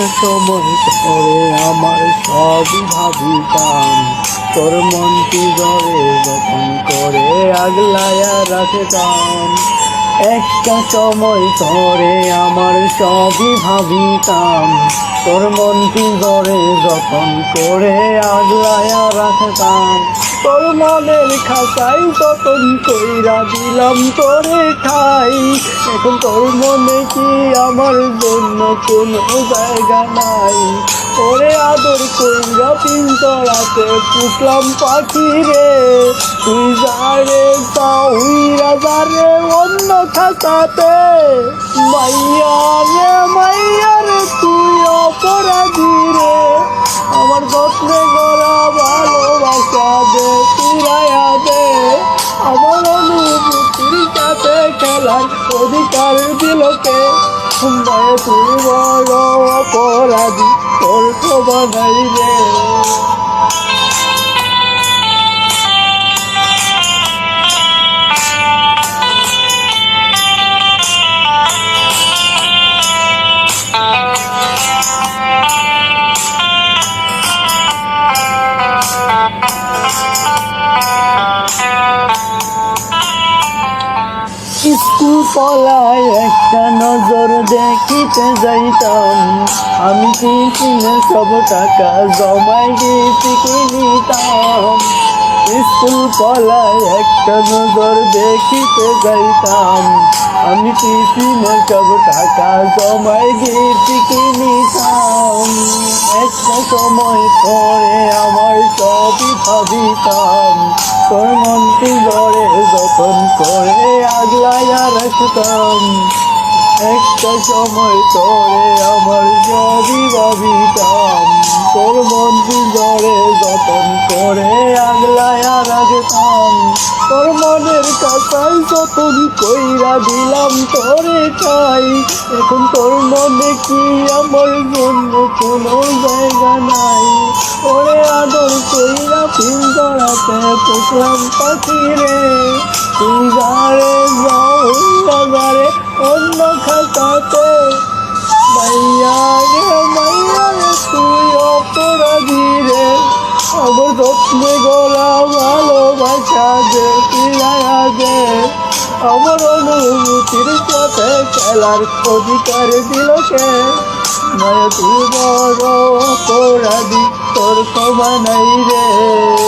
সময় ধরে আমার সবই ভাবিতাম। তোর মনটি ধরে যখন করে আগলায়া রাখতাম। একটা সময় ধরে আমার সবই ভাবিতাম। তোর মনটি ধরে যখন করে আগলায়া রাখতাম। তোর মনের খাতাই যতন কইরা দিলাম তোরে ঠাই। এখন তোর মনে কি আমার জন্য কোনো জায়গা নাই? ওরে আদর কইরা পিন্তরাতে পুষলাম পাখি রে তুই যারে তাউইরা যারে অন্য খাতাতে। মাইয়া রে মাইয়া রে, তুই অপরাধী। খেলার অধিকার দিলকে তুই বড় অপরাধী তোর তো বানাই পলায় একটা নজর দেখিতে যাইতাম। আমি টিফিনে সব টাকা জমাই গিয়ে কিনিতাম। স্কুল পলায় একটা নজর দেখিতে যাইতাম। আমি টিফিনে সব টাকা জমাই গিয়ে কিনিতাম। একটা সময় পরে আমার সবই ভাবিতাম। তোর মনটি ধরে যতন করে আগলাইয়া একটা সময় তোরে আমার সবই ভাবিতাম, তোর মনটি ধরে যতন করে আগলাইয়া রাখতাম। তোর মনের কাছাই যতন কইরা দিলাম, তোরে চাই। এখন তোর মনে কি আমার জন্য কোনো জায়গা নাই? ওরে আদর কইরা পিঞ্জরাতে পুষলাম পাখি রে তুই যারে যাও যারে অন্য খাতাতে মাইয়া রে মাইয়া রে, তুই অপরাধী রে আমার যত্নে গলা ভালোবাসা ফিরাইয়া দে। আমার অনুভূতির সাথে খেলার অধিকার দিল কে? মায়া তুই বড় অপরাধী। তোর ক্ষমা নাই রে।